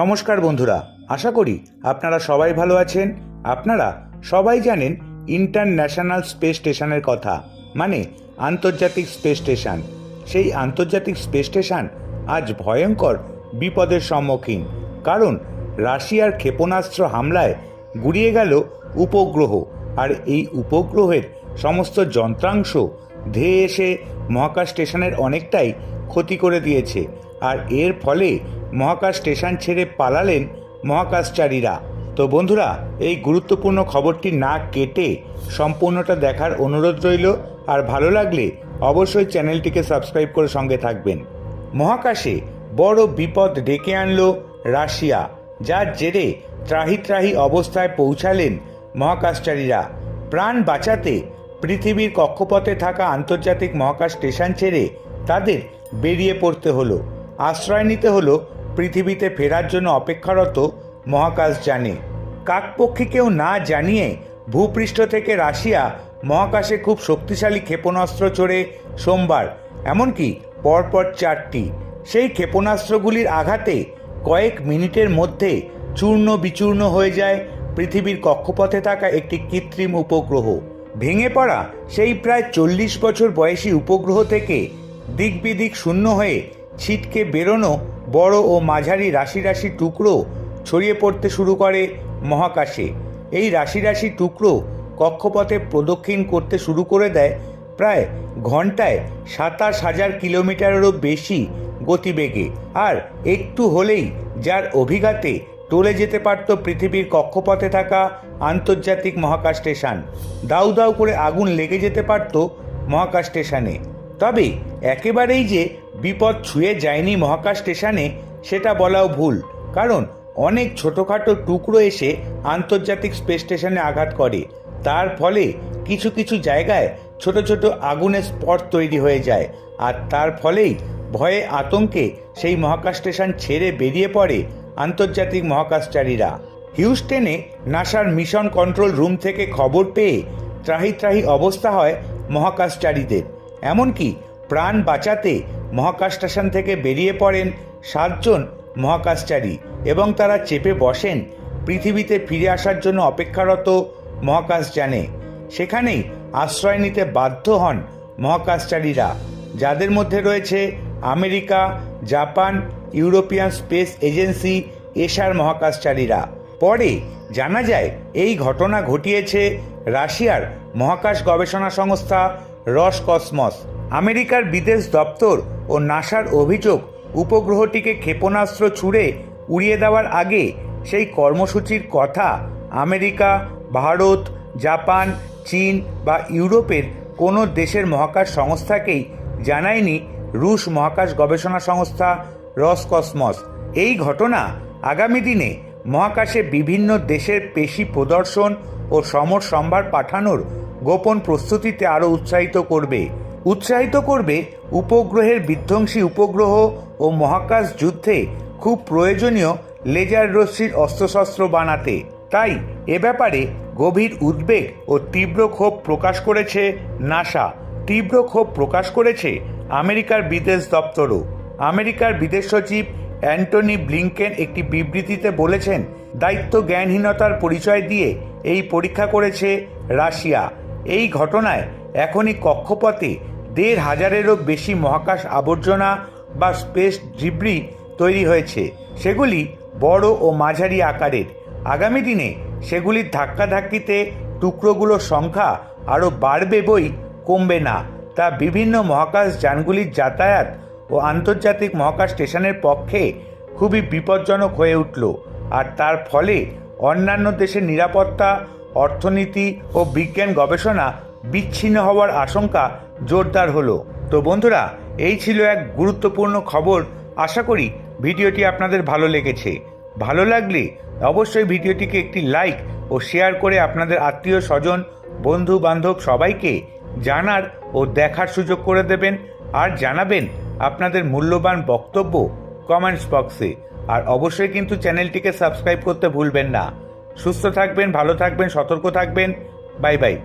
নমস্কার বন্ধুরা, আশা করি আপনারা সবাই ভালো আছেন। আপনারা সবাই জানেন ইন্টারন্যাশনাল স্পেস স্টেশনের কথা মানে আন্তর্জাতিক স্পেস স্টেশন। সেই আন্তর্জাতিক স্পেস স্টেশন আজ ভয়ঙ্কর বিপদের সম্মুখীন, কারণ রাশিয়ার ক্ষেপণাস্ত্র হামলায় গুড়িয়ে গেল উপগ্রহ, আর এই উপগ্রহের সমস্ত যন্ত্রাংশ ধেয়ে এসে মহাকাশ স্টেশনের অনেকটাই ক্ষতি করে দিয়েছে। আর এর ফলে মহাকাশ স্টেশন ছেড়ে পালালেন মহাকাশচারীরা। তো বন্ধুরা, এই গুরুত্বপূর্ণ খবরটি না কেটে সম্পূর্ণটা দেখার অনুরোধ রইল। আর ভালো লাগলে অবশ্যই চ্যানেলটিকে সাবস্ক্রাইব করে সঙ্গে থাকবেন। মহাকাশে বড় বিপদ ডেকে আনল রাশিয়া, যার জেরে ত্রাহি ত্রাহি অবস্থায় পৌঁছালেন মহাকাশচারীরা। প্রাণ বাঁচাতে পৃথিবীর কক্ষপথে থাকা আন্তর্জাতিক মহাকাশ স্টেশন ছেড়ে তাদের বেরিয়ে পড়তে হলো। আশ্রয় নিতে হলো পৃথিবীতে ফেরার জন্য অপেক্ষারত মহাকাশ জানে কাকপক্ষীকেও না জানিয়ে ভূপৃষ্ঠ থেকে রাশিয়া মহাকাশে খুব শক্তিশালী ক্ষেপণাস্ত্র চড়ে সোমবার, এমনকি পরপর চারটি। সেই ক্ষেপণাস্ত্রগুলির আঘাতে কয়েক মিনিটের মধ্যে চূর্ণ বিচূর্ণ হয়ে যায় পৃথিবীর কক্ষপথে থাকা একটি কৃত্রিম উপগ্রহ। ভেঙে পড়া সেই প্রায় চল্লিশ বছর বয়সী উপগ্রহ থেকে দিক বিদিক শূন্য হয়ে ছিটকে বেরোনো বড় ও মাঝারি রাশি রাশি টুকরো ছড়িয়ে পড়তে শুরু করে মহাকাশে। এই রাশি রাশি টুকরো কক্ষপথে প্রদক্ষিণ করতে শুরু করে দেয় প্রায় ঘন্টায় সাতাশ হাজার কিলোমিটারেরও বেশি গতিবেগে। আর একটু হলেই যার অভিঘাতে টলে যেতে পারত পৃথিবীর কক্ষপথে থাকা আন্তর্জাতিক মহাকাশ স্টেশন। দাউ দাউ করে আগুন লেগে যেতে পারত মহাকাশ স্টেশনে। তবে একেবারেই যে বিপদ ছুঁয়ে যায়নি মহাকাশ স্টেশনে, সেটা বলাও ভুল, কারণ অনেক ছোটোখাটো টুকরো এসে আন্তর্জাতিক স্পেস স্টেশনে আঘাত করে। তার ফলে কিছু কিছু জায়গায় ছোট ছোট আগুনের স্পট তৈরি হয়ে যায়, আর তার ফলেই ভয়ে আতঙ্কে সেই মহাকাশ স্টেশন ছেড়ে বেরিয়ে পড়ে আন্তর্জাতিক মহাকাশচারীরা। হিউস্টেনে নাসার মিশন কন্ট্রোল রুম থেকে খবর পেয়ে ত্রাহি ত্রাহি অবস্থা হয় মহাকাশচারীদের। এমনকি প্রাণ বাঁচাতে মহাকাশ স্টেশন থেকে বেরিয়ে পড়েন সাতজন মহাকাশচারী এবং তারা চেপে বসেন পৃথিবীতে ফিরে আসার জন্য অপেক্ষারত মহাকাশ জানে সেখানেই আশ্রয় নিতে বাধ্য হন মহাকাশচারীরা, যাদের মধ্যে রয়েছে America, Japan, European Space Agency এশার মহাকাশচারীরা। পরে জানা যায়, এই ঘটনা ঘটিয়েছে রাশিয়ার মহাকাশ গবেষণা সংস্থা রস কসমস, আমেরিকার বিদেশ দপ্তর ও নাসার অভিযোগ উপগ্রহটিকে ক্ষেপণাস্ত্র ছুড়ে উড়িয়ে দেওয়ার আগে সেই কর্মসূচির কথা আমেরিকা, ভারত, জাপান, চীন বা ইউরোপের কোনো দেশের মহাকাশ সংস্থাকেই জানায়নি রুশ মহাকাশ গবেষণা সংস্থা রসকসমস এই ঘটনা আগামী দিনে মহাকাশে বিভিন্ন দেশের পেশি প্রদর্শন ও সমর সম্ভার পাঠানোর গোপন প্রস্তুতিতে আরও উৎসাহিত করবে। উৎসাহিত করবে উপগ্রহের বিধ্বংসী উপগ্রহ ও মহাকাশ যুদ্ধে খুব প্রয়োজনীয় লেজার রশ্মির অস্ত্রশস্ত্র বানাতে। তাই এ ব্যাপারে গভীর উদ্বেগ ও তীব্র ক্ষোভ প্রকাশ করেছে নাসা। তীব্র ক্ষোভ প্রকাশ করেছে আমেরিকার বিদেশ দপ্তরও। আমেরিকার বিদেশ সচিব অ্যান্টনি ব্লিংকেন একটি বিবৃতিতে বলেছেন, দায়িত্ব জ্ঞানহীনতার পরিচয় দিয়ে এই পরীক্ষা করেছে রাশিয়া। এই ঘটনায় এখনই কক্ষপথে দেড় হাজারেরও বেশি মহাকাশ আবর্জনা বা স্পেস ডিব্রি তৈরি হয়েছে। সেগুলি বড় ও মাঝারি আকারের। আগামী দিনে সেগুলির ধাক্কাধাক্কিতে টুকরোগুলোর সংখ্যা আরও বাড়বে বই কমবে না। তা বিভিন্ন মহাকাশ যানগুলির যাতায়াত ও আন্তর্জাতিক মহাকাশ স্টেশনের পক্ষে খুবই বিপজ্জনক হয়ে উঠল। আর তার ফলে অন্যান্য দেশের নিরাপত্তা অর্থনীতি ও বিজ্ঞান গবেষণা বিচ্ছিন্ন হওয়ার আশঙ্কা জোরদার হলো। তো বন্ধুরা, এই ছিল এক গুরুত্বপূর্ণ খবর। আশা করি ভিডিওটি আপনাদের ভালো লেগেছে। ভালো লাগলে অবশ্যই ভিডিওটিকে একটি লাইক ও শেয়ার করে আপনাদের আত্মীয় স্বজন, বন্ধু বান্ধব সবাইকে জানার ও দেখার সুযোগ করে দেবেন। আর জানাবেন আপনাদের মূল্যবান বক্তব্য কমেন্টস বক্সে। আর অবশ্যই কিন্তু চ্যানেলটিকে সাবস্ক্রাইব করতে ভুলবেন না। সুস্থ থাকবেন ভালো থাকবেন সতর্ক থাকবেন। Bye bye.